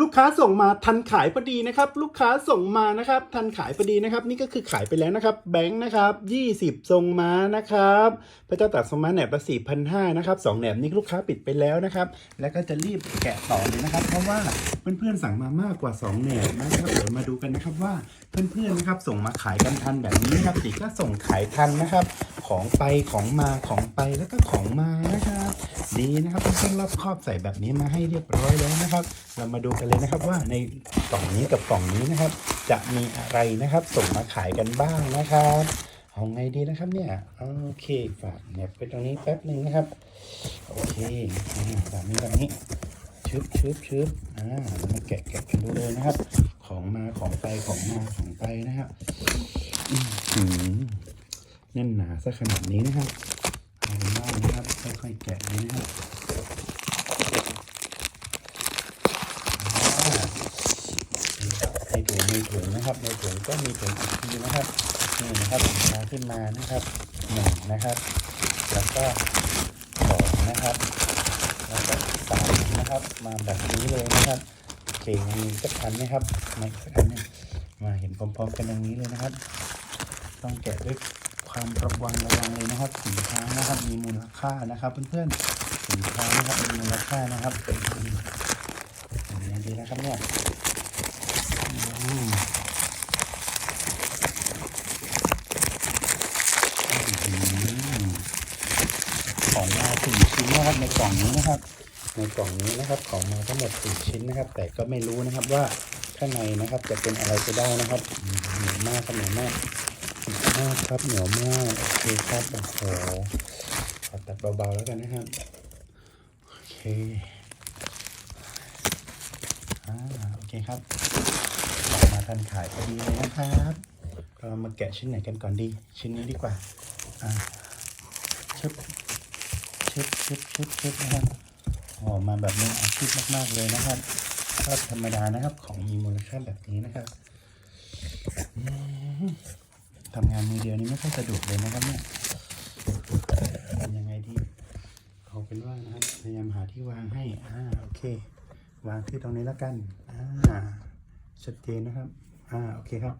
ลูกค้าส่งมาทันขายพอดีนะครับ ลูกค้าส่งมานะครับ ทันขายพอดีนะครับ นี่ก็คือขายไปแล้วนะครับ แบงค์นะครับ20ทรงม้านะครับพระเจ้าตากทรงม้าแหนบละสี่พันห้านะครับสองแหนบนี่ลูกค้าปิดไปแล้วนะครับ แล้วก็จะรีบแกะต่อเลยนะครับ เพราะว่าเพื่อนๆสั่งมามากกว่า2แหนบนะครับเดี๋ยวมาดูกันนะครับว่าเพื่อนๆนะครับส่งมาขายกันทันแบบนี้นะครับติก็ส่งขายทันนะครับ ของไปของมาของไปแล้วก็ของมานะครับดีนะครับเพื่อนๆรอบครอบใส่แบบนี้มาให้เรียบร้อยแล้วนะครับ เรามาดูกันเลยนะครับว่าในกล่องนี้กับกล่องนี้นะครับ จะมีอะไรนะครับ ส่งมาขายกันบ้างนะครับเอาไงดีนะครับเนี่ยโอเคฝากเนี่ยไปตรงนี้แป๊บหนึ่งนะครับโอเคแบบนี้แบบนี้ชึบชึบชึบอ่ามาแกะแกะกันดูเลยนะครับ ของมาของไปของมาของไปนะครับอื้อหือ แน่นหนาซะขนาดนี้นะครับเอามากนะครับค่อยๆแกะเลยนะครับอ่าในถุงมีถุงนะครับในถุงก็มีถุงอีกทีนะครับนี่นะครับสินาขึ้นมานะครับหนึ่งนะครับ แล้วก็สองนะครับ แล้วก็สามนะครับ มาแบบนี้เลยนะครับโอเคมีสักอันไหมครับมากสักอันนึงมาเห็นพร้อมๆกันอย่างนี้เลยนะครับ ต้องแกะด้วย ความระวังระวังเลยนะครับ สินค้านะครับมีมูลค่านะครับ เพื่อนๆสินค้านะครับมีมูลค่านะครับอย่างนี้ดีนะครับเนี่ยอืมของมาสี่ชิ้นนะครับในกล่องนี้นะครับในกล่องนี้นะครับของมาทั้งหมดสี่ชิ้นนะครับ แต่ก็ไม่รู้นะครับว่าข้างในนะครับจะเป็นอะไรไปได้นะครับเหนียวมากครับเหนียมาก มากครับเหนียวมากโอเคครับโอ้โหขอตัดเบาๆแล้วกันนะครับโอเคอ่าโอเคครับออกมาทันขายพอดีเลยนะครับเรามาแกะชิ้นไหนกันก่อนดี ชิ้นนี้ดีกว่าอ่าชึบชึบชึบชึบชึบนะครับออกมาแบบมืออาชีพมาก ๆ เลยนะครับก็ธรรมดานะครับของมีมูลค่าแบบนี้นะครับ ทำงานมือเดียวนี้ไม่ค่อยสะดวกเลยนะครับเนี่ยทำยังไงดีเอาเป็นว่านะครับพยายามหาที่วางให้อ่าโอเค วางที่ตรงนี้แล้วกันอ่าชัดเจนนะครับอ่าโอเคครับ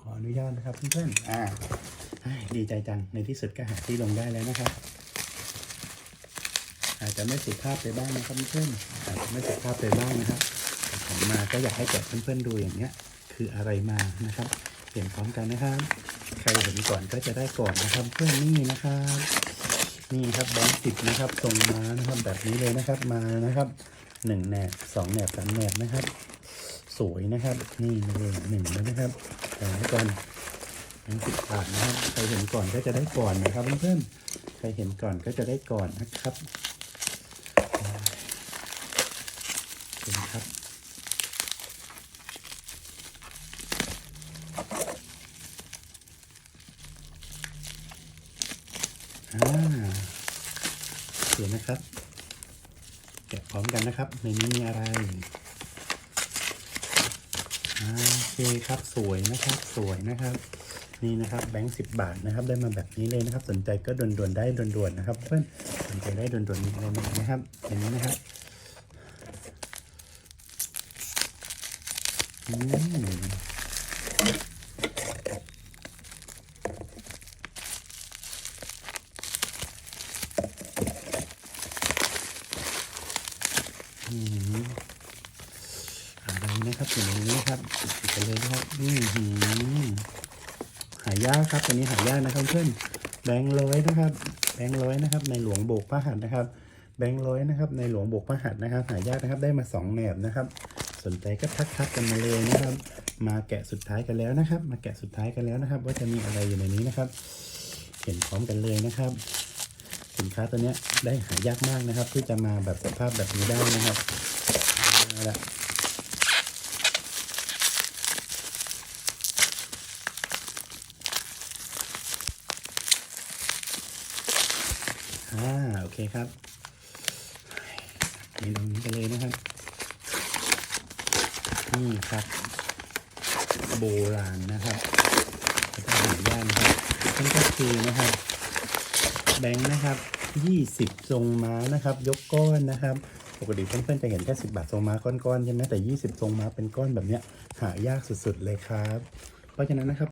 ขออนุญาตนะครับเพื่อนๆอ่าดีใจจังในที่สุดก็หาที่ลงได้แล้วนะครับ อาจจะไม่สุภาพไปบ้างนะครับเพื่อนๆอาจจะไม่สุภาพไปบ้างนะครับแต่ของมาก็อยากให้แกะเพื่อนๆดูอย่างเงี้ย คืออะไรมานะครับ ห็นพร้อมกันนะครับ ใครเห็นก่อนก็จะได้ก่อนนะครับเพื่อนนี่นะครับ นี่ครับแบงค์สิบนะครับส่งมานะครับแบบนี้เลยนะครับมานะครับหนึ่งแหนบสองแหนบสามแหนบนะครับ สวยนะครับ นี่เลยหนึ่งแล้วนะครับแต่ก่อนแบงค์สิบบาทนะครับ ใครเห็นก่อนก็จะได้ก่อนนะครับเพื่อนๆใครเห็นก่อนก็จะได้ก่อนนะครับขอบคุณครับ อ่าเดี๋ยวนะครับ แกะพร้อมกันนะครับ ในนี้มีอะไรอ่าโอเคครับสวยนะครับสวยนะครับ นี่นะครับแบงค์สิบบาทนะครับ ได้มาแบบนี้เลยนะครับ สนใจก็ด่วนๆได้ด่วนๆนะครับ เพื่อนสนใจได้ด่วนๆมีอะไรมนะครับอย่างนี้นะครับอืม อืมอะไรนะครับอยู่ในนี้นะครับปิดไปเลยนะครับอืมหืมหายากครับตัวนี้หายากนะครับเพื่อนแบงค์ร้อยนะครับ แบงค์ร้อยนะครับ ในหลวงโบกพระหัตนะครับ แบงค์ร้อยนะครับ ในหลวงโบกพระหัตนะครับ หายากนะครับ ได้มาสองแหนบนะครับ สนใจก็ทักทักกันมาเลยนะครับ มาแกะสุดท้ายกันแล้วนะครับ มาแกะสุดท้ายกันแล้วนะครับ ว่าจะมีอะไรอยู่ในนี้นะครับ เห็นพร้อมกันเลยนะครับ สินค้าตัวนี้ได้หายากมากนะครับ ที่จะมาแบบสภาพแบบนี้ได้นะครับเอาละอ่าโอเคครับนี่ตรงนี้กันเลยนะครับนี่ครับ โบราณนะครับแล้วก็หายากนะครับนั่นก็คือนะครับ แบงค์นะครับ 20 ทรงม้านะครับ ยกก้อนนะครับ ปกติเพื่อนๆจะเห็นแค่ 10 บาททรงม้าก้อนๆใช่ไหมแต่ 20 ทรงม้าเป็นก้อนแบบเนี้ยหายากสุดๆเลยครับ เพราะฉะนั้นนะครับ